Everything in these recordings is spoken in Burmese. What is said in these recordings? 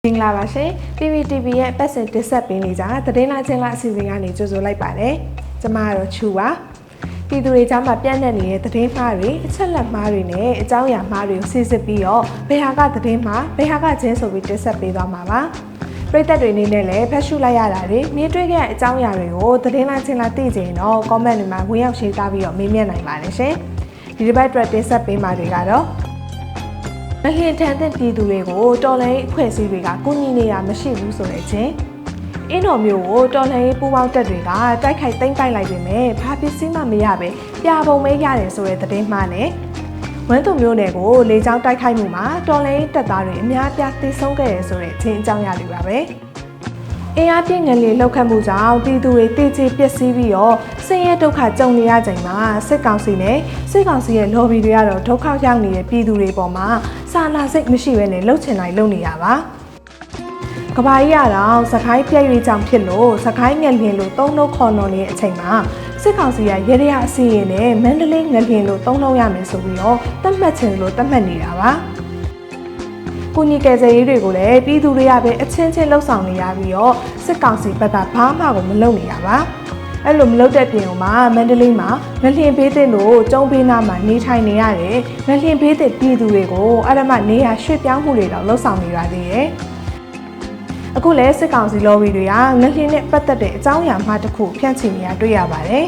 ္ဂလာပါရှင် PPTV ရဲ့ပတ်စင်တင်ဆက်ပေးနေကြသတင်းလာချင်းလာအစီအစဉ်ကနေကြိုဆိုလိုက်ပါတယ်ကျမကတော့ချူပါပြည်သူတွေကြားမှာပြန့်နှံ့နေတဲ့သတင်းမှားတွေအချက်လက်မှားတွေနဲ့အကြောင်းအရာမှားတွေကိုစစ်စစ်ပြီးတော့ဘယ်ဟာကသတင်းမှားဘယ်ဟာကချင်းဆိုပြီးတင်ဆက်ပေးသွားမှာပါပရိသတ်တွေအနေနဲ့လည်းဖတ်ရှုလိုက်ရတာတွေမြင်တွေ့ခဲ့တဲ့အကြောင်းအရာတွေကိုသတင်းလာချင်းလာသိကြရင်တော့ comment တွေမှာဝင်ရောက်ရှင်းသားပြီးတော့မေးမြန်းနိုင်ပါတယ်ရှင်ဒီတစ်ပတ်အတွက်တင်ဆက်ပေးမှာတွေကတော့ မလျင်ထန်တဲ့ပြည်သူတွေကိုတော်လှန်ရေးအဖွဲ့အစည်းတွေကကူညီနေတာမရှိဘူးဆိုတဲ့ချင်းအင်းတော်မျိုးကိုတော်လှန်ရေးပူးပေါင်းတပ်တွေကတိုက်ခိုက်သိမ်းပိုက်လိုက်ပေမဲ့ဘာပစ္စည်းမှမရပဲပြပုံမဲရတယ်ဆိုတဲ့သတင်းမှားနဲ့ဝမ်းသူမျိုးနယ်ကိုလေကြောင်းတိုက်ခိုက်မှုမှာတော်လှန်ရေးတပ်သားတွေအများအပြားသေဆုံးခဲ့ရဆိုတဲ့ချင်းအကြောင်းအရာတွေပါပဲ အင်အားပြင်းငလျင်လောက်ခတ်မှုကြောင့်ပြည်သူတွေတည်ကြည်ပျက်စီးပြီးတော့ဆင်းရဲဒုက္ခကြုံနေရချိန်မှာစစ်ကောင်စီနဲ့စစ်ကောင်စီရဲ့ lobby တွေကတော့ဒုက္ခရောက်နေတဲ့ပြည်သူတွေပေါ်မှာစာနာစိတ်မရှိဘဲနဲ့လှုပ်ချင်တိုင်းလုပ်နေရပါကဘာကြီးရတော့စကိုင်းပြည့်ရွေးကြောင်ဖြစ်လို့စကိုင်းငလျင်လို့သုံးလို့ခေါ်တော်နေတဲ့အချိန်မှာစစ်ကောင်စီကရေရရအစီရင်နဲ့မန္တလေးငလျင်လို့သုံးလို့ရမယ်ဆိုပြီးတော့တတ်မှတ်ချင်လို့တတ်မှတ်နေတာပါ ကုညီကယ်ဆယ်ရေးတွေကိုလည်းပြည်သူတွေကပဲအချင်းချင်းလှုပ်ဆောင်နေရပြီးတော့စစ်ကောင်စီဘက်ကဘာမှကိုမလုပ်နေတာပါအဲ့လိုမလုပ်တဲ့ပြင်မှာမန္တလေးမှာငလျင်ဘေးသစ်လို့ကျုံဘေးနားမှာနေထိုင်နေရတယ်ငလျင်ဘေးသစ်ပြည်သူတွေကိုအဲ့ဒါမှနေရရွှေ့ပြောင်းမှုတွေတော့လှုပ်ဆောင်နေရသေးတယ်အခုလည်းစစ်ကောင်စီ lobby တွေကငလျင်နဲ့ပတ်သက်တဲ့အကြောင်းအရာမှတစ်ခုဖြန့်ချီနေတာတွေ့ရပါတယ်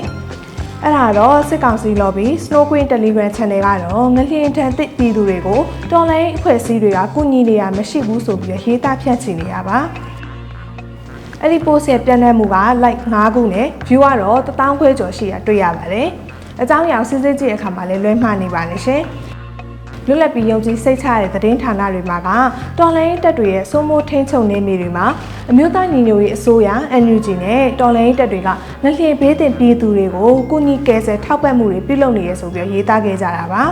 အဲ့ဒါတော့စစ်ကောင်စီ lobby Snow Queen Telegram Channel ကတော့ငလျင်ထန်သစ်ပြည်သူတွေကိုတော်လိုင်းအဖွဲ့အစည်းတွေကကူညီနေရမရှိဘူးဆိုပြီးရေးသားဖြန့်ချီနေရပါအဲ့ဒီ post ရဲ့ပြန်တဲ့မှုက like 5ခုနဲ့ view ကတော့1000ခွဲကျော်ရှိတာတွေ့ရပါတယ်အကြောင်းအရာစစ်စစ်ကြည့်တဲ့အခါမှာလည်းလွဲမှားနေပါလေရှင် လွတ်လပ်ပြီးယုံကြည်စိတ်ချရတဲ့သတင်းဌာနတွေမှာကတော်လိုင်းတက်တွေရဲ့စိုးမိုးထိန်ချုပ်နေမိတွေမှာအမျိုးသားညီညွတ်ရေးအစိုးရ NUG နဲ့တော်လိုင်းတက်တွေကငလျင်ဘေးတင်ပြည်သူတွေကိုကုညီကယ်ဆယ်ထောက်ပံ့မှုတွေပြုလုပ်နေရဆိုပြီးရေးသားခဲ့ကြတာပါ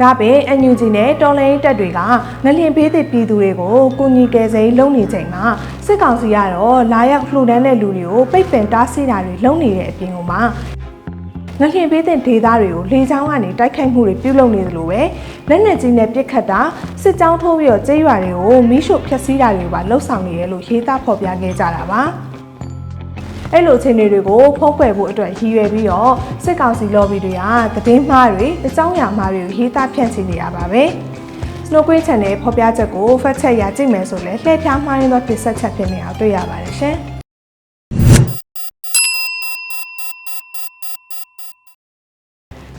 ဒါပေမဲ့ NUG နဲ့တော်လိုင်းတက်တွေကငလျင်ဘေးသစ်ပြည်သူတွေကိုကုညီကယ်ဆယ်ရေးလုပ်နေချိန်မှာစစ်ကောင်စီကတော့လာရောက်လှူဒန်းတဲ့လူတွေကိုပိတ်ပင်တားဆီးတာတွေလုပ်နေတဲ့အပြင်ကမှ ငလျင်ဘေးသင့်ဒေသတွေကိုလေကြောင်းကနေတိုက်ခိုက်မှုတွေပြုလုပ်နေသလိုပဲလက်နက်ကြီးနဲ့ပစ်ခတ်တာစစ်ကြောင်းထိုးပြီးတော့ကျေးရွာတွေကိုမီးရှို့ဖျက်ဆီးတာတွေပါလှုပ်ဆောင်နေရလို့ရေးသားဖော်ပြခဲ့ကြတာပါအဲ့လိုအခြေအနေတွေကိုဖုံးကွယ်ဖို့အတွက်ရည်ရွယ်ပြီးတော့စစ်ကောင်စီ lobby တွေကသတင်းမှားတွေအကြောင်းအရာမှားတွေကိုရေးသားဖြန့်ချီနေရပါပဲ။ Snow Queen Channel ဖော်ပြချက်ကိုဖတ်ချက်ရကြည့်မယ်ဆိုလဲလှည့်ဖျားမှားရင်းသောပြဆက်ချက်ဖြစ်နေအောင်တွေ့ရပါတယ်ရှင်။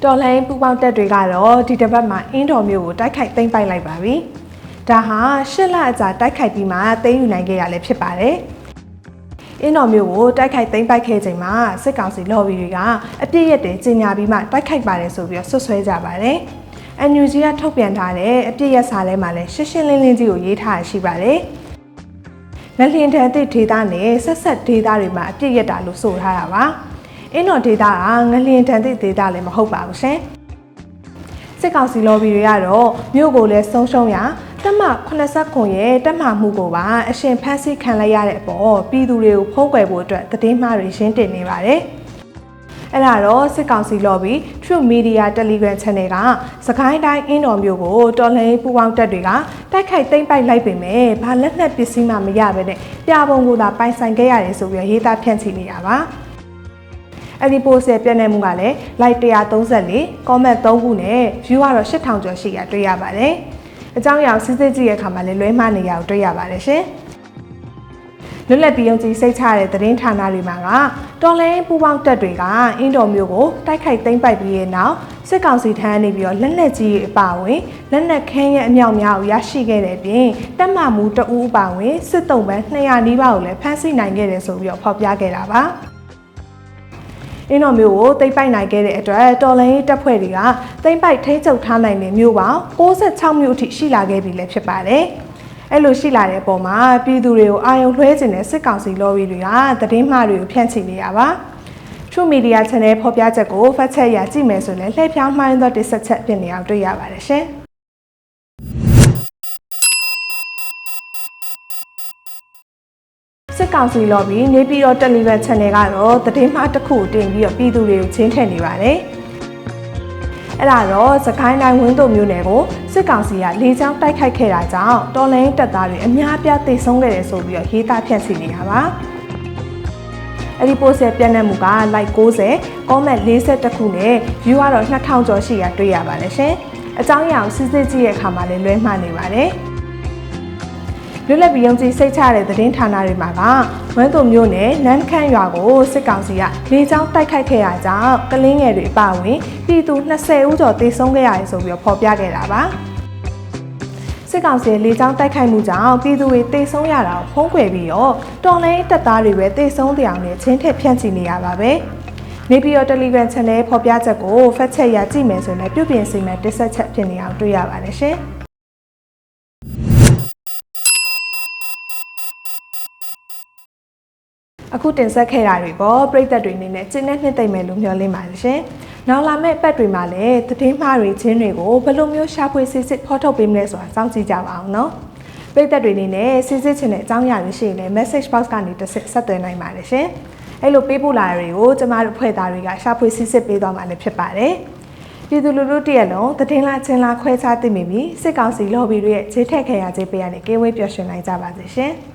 တော်လိုင်းပူပေါင်းတက်တွေကတော့ဒီတစ်ပတ်မှာအင်းတော်မျိုးကိုတိုက်ခိုက်သိမ်းပိုက်လိုက်ပါပြီ။ဒါဟာရှစ်လအကြာတိုက်ခိုက်ပြီးမှသိမ်းယူနိုင်ခဲ့ရလဲဖြစ်ပါတယ်။အင်းတော်မျိုးကိုတိုက်ခိုက်သိမ်းပိုက်ခဲ့ချိန်မှာစစ်ကောင်စီ lobby တွေကအပြစ်ရက်တွေကြီးညာပြီးမှတိုက်ခိုက်ပါတယ်ဆိုပြီးတော့ဆွဆွဲကြပါတယ်။ NUG ကထုတ်ပြန်ထားတဲ့အပြစ်ရက်စာထဲမှာလည်းရှင်းရှင်းလင်းလင်းကြီးကိုရေးထားရရှိပါတယ်။ငလျင်တန်တဲ့ဒေတာနဲ့ဆက်ဆက်ဒေတာတွေမှာအပြစ်ရက်တာလို့ဆိုထားတာပါ။ အင်းတော်ဒေတာကငလျင်တန်တဲ့ဒေတာလည်းမဟုတ်ပါဘူးရှင်။စစ်ကောင်စီ lobby တွေကတော့မြို့ကိုလည်းဆုံးရှုံးရတက်မ89ရဲ့တက်မှမှုကိုပါအရှင်ဖမ်းဆီးခံလိုက်ရတဲ့အပေါ်ပြည်သူတွေကိုဖုံးကွယ်ဖို့အတွက်သတင်းမှားတွေရှင်းတင်နေပါတယ်။အဲ့ဒါတော့စစ်ကောင်စီ lobby True Media Telegram Channel ကစကိုင်းတိုင်းအင်းတော်မျိုးကိုတော်လှန်ရေးပူးပေါင်းတပ်တွေကတိုက်ခိုက်သိမ်းပိုက်လိုက်ပေမဲ့ဘာလက်နက်ပစ္စည်းမှမရဘဲနဲ့ပြပုံကိုသာပိုင်ဆိုင်ခဲ့ရတယ်ဆိုပြီးရေးသားဖြန့်ချီနေရပါ။ အဲ့ဒီ post ရဲ့ပြည့်နေမှုကလည်း like 134 comment 3ခုနဲ့ view ကတော့8000ကျော်ရှိရတွေ့ရပါတယ်။အကြောင်းအရာစစ်စစ်ကြည့်ရတဲ့အခါမှာလည်းလွဲမှားနေရအောင်တွေ့ရပါတယ်ရှင်။လွတ်လပ်ပြီးယုံကြည်စိတ်ချရတဲ့သတင်းဌာနတွေမှာကတော်လိုင်းပူပေါင်းတက်တွေကအင်းတော်မျိုးကိုတိုက်ခိုက်သိမ်းပိုက်ပြီးရဲ့နောက်စစ်ကောင်စီထမ်းနေပြီးတော့လက်နက်ကြီးအပါဝင်လက်နက်ခင်းရဲ့အမြောက်များကိုရရှိခဲ့တဲ့အပြင်တက်မှမူတအူးအပါဝင်စစ်တုံးပန်း200နီးပါးကိုလည်းဖမ်းဆီးနိုင်ခဲ့တယ်ဆိုပြီးတော့ဖော်ပြခဲ့တာပါ။ အင်းတော်မျိုးကိုတိမ့်ပိုက်နိုင်ခဲ့တဲ့အတွက်တော်လိုင်းရေးတပ်ဖွဲ့တွေကတိမ့်ပိုက်ထိန်းချုပ်ထားနိုင်တဲ့မျိုးပေါင်း66မျိုးအထိရှိလာခဲ့ပြီလည်းဖြစ်ပါတယ်။အဲ့လိုရှိလာတဲ့အပေါ်မှာပြည်သူတွေကိုအာရုံလွှဲခြင်းနဲ့စစ်ကောင်စီ lobby တွေကသတင်းမှားတွေကိုဖြန့်ချိနေရပါ။ True Media Channel ဖော်ပြချက်ကိုဖတ်ချက်ရကြည့်မယ်ဆိုရင်လှည့်ဖြားမှိုင်းသောတစ်ဆက်ချက်ဖြစ်နေအောင်တွေ့ရပါတယ်ရှင်။ စစ်ကောင်စီ lobby နေပြည်တော် Telegram Channel ကတော့သတင်းမှားတစ်ခုတင်ပြီးတော့ပြည်သူတွေကိုချင်းထည့်နေပါတယ်။အဲ့ဒါတော့စကိုင်းတိုင်းဝင်းတို့မျိုးနယ်ကိုစစ်ကောင်စီကလေကြောင်းတိုက်ခိုက်ခဲ့တာကြောင့်တော်လိုင်းတပ်သားတွေအများအပြားသေဆုံးခဲ့တယ်ဆိုပြီးတော့ရေးသားဖြန့်ချီနေတာပါအဲ့ဒီပို့ဆက်ပြန့်နှံ့မှုက like 60 comment 42ခုနဲ့ view ကတော့2000ကျော်ရှိရတွေ့ရပါတယ်ရှင်အကြောင်းအရာကိုစစ်စစ်ကြည့်တဲ့အခါမှာလည်းလွဲမှားနေပါတယ် လွတ်လပ်ပြီးယုံကြည်စိတ်ချတဲ့သတင်းဌာနတွေမှာကဝမ်းတုံမျိုးနဲ့နန်းခမ်းရွာကိုစစ်ကောင်စီကလေကြောင်းတိုက်ခိုက်ခဲ့တာကြောင့်ကလင်းငယ်တွေအပါအဝင်ပြည်သူ20ဦးကျော်သေဆုံးခဲ့ရတယ်ဆိုပြီးတော့ဖော်ပြခဲ့တာပါစစ်ကောင်စီရဲ့လေကြောင်းတိုက်ခိုက်မှုကြောင့်ပြည်သူတွေသေဆုံးရတာကိုဖုံးကွယ်ပြီးတော့တော်လိုင်းတပ်သားတွေပဲသေဆုံးတဲ့အောင်နဲ့ချင်းထက်ဖြန့်ချီနေရပါပဲနေပြည်တော် Telegram Channel ဖော်ပြချက်ကို fact check ရကြည့်မယ်ဆိုရင်လည်းပြုပြင်စီမံတက်ဆက်ချက်ဖြစ်နေအောင်တွေ့ရပါတယ်ရှင်။ အခုတင်ဆက်ခဲ့တာတွေပေါ့ပြည်သက်တွေအနေနဲ့ကျင်းနဲ့နှစ်သိမ့်မယ်လို့မျှော်လင့်ပါတယ်ရှင်။နောက်လာမယ့်ပတ်တွေမှာလည်းသတင်းမှားတွေချင်းတွေကိုဘယ်လိုမျိုးရှာဖွေစစ်စစ်ဖော်ထုတ်ပေးမလဲဆိုတာစောင့်ကြည့်ကြပါအောင်နော်။ပြည်သက်တွေအနေနဲ့စစ်စစ်ချင်တဲ့အကြောင်းအရာတွေရှိရင်လည်း message box ကနေတစ်ဆက်ဆက်သွယ်နိုင်ပါတယ်ရှင်။အဲ့လိုပေးပို့လာတာတွေကိုကျမတို့ဖွဲ့သားတွေကရှာဖွေစစ်စစ်ပေးသွားမှာလည်းဖြစ်ပါတယ်။ပြည်သူလူထုတရက်လုံးသတင်းလာချင်းလာခွဲခြားသိမိပြီးစစ်ကောင်စီ lobby တွေရဲ့ခြေထက်ခဲရခြင်းပေးရတဲ့ကင်းဝေးပျော်ရွှင်နိုင်ကြပါစေရှင်။